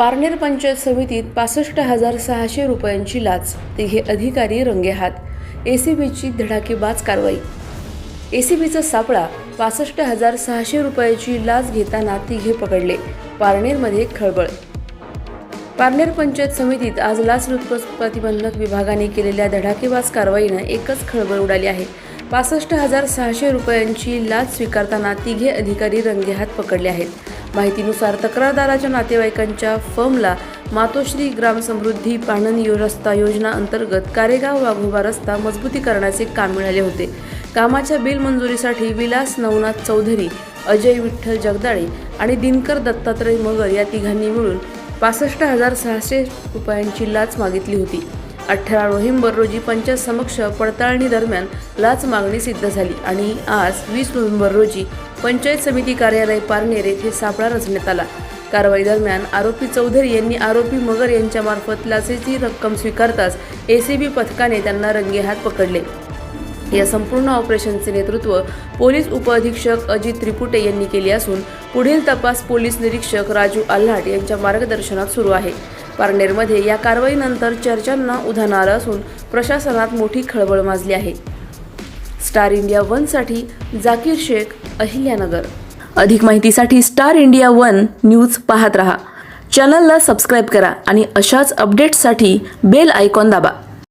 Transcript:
पारनेर पंचायत समितीत पासष्ट हजार सहाशे रुपयांची लाच. तिघे अधिकारी रंगेहात एसीबीची धडाकेबाज कारवाई. एसीबीचा सापळा पासष्ट हजार सहाशे रुपयाची लाच घेताना तिघे पकडले. पारनेरमध्ये खळबळ. पारनेर पंचायत समितीत आज लाचलुचपत प्रतिबंधक विभागाने केलेल्या धडाकेबाज कारवाईनं एकच खळबळ उडाली आहे. पासष्ट हजार सहाशे रुपयांची लाच स्वीकारताना तिघे अधिकारी रंगेहात पकडले आहेत. माहितीनुसार तक्रारदाराच्या नातेवाईकांच्या फर्मला मातोश्री ग्रामसमृद्धी पाणन यो रस्ता योजना अंतर्गत कारेगाव वाघोबा रस्ता मजबूतीकरणाचे काम मिळाले होते. कामाच्या बिल मंजुरीसाठी विलास नवनाथ चौधरी अजय विठ्ठल जगदाळे आणि दिनकर दत्तात्रय मगर या तिघांनी मिळून पासष्ट हजार सहाशे रुपयांची लाच मागितली होती. अठरा नोव्हेंबर रोजी पंचायत समक्ष पडताळणी दरम्यान लाच मागणी सिद्ध झाली आणि आज वीस नोव्हेंबर रोजी पंचायत समिती कार्यालय पारनेर येथे सापळा रचण्यात आला. कारवाई दरम्यान आरोपी चौधरी यांनी आरोपी मगर यांच्यामार्फत लाचेची रक्कम स्वीकारताच एसीबी पथकाने त्यांना रंगेहात पकडले. या संपूर्ण ऑपरेशनचे नेतृत्व पोलीस उपअधीक्षक अजित त्रिपुटे यांनी केले असून पुढील तपास पोलीस निरीक्षक राजू आल्हाट यांच्या मार्गदर्शनात सुरू आहे. पारनेरमध्ये या कारवाईनंतर चर्चांना उधाण आलं असून प्रशासनात मोठी खळबळ माजली आहे. स्टार इंडिया वनसाठी जाकीर शेख अहिल्यानगर. अधिक माहितीसाठी स्टार इंडिया वन न्यूज पाहत रहा. चॅनलला सबस्क्राईब करा आणि अशाच अपडेट्ससाठी बेल आयकॉन दाबा.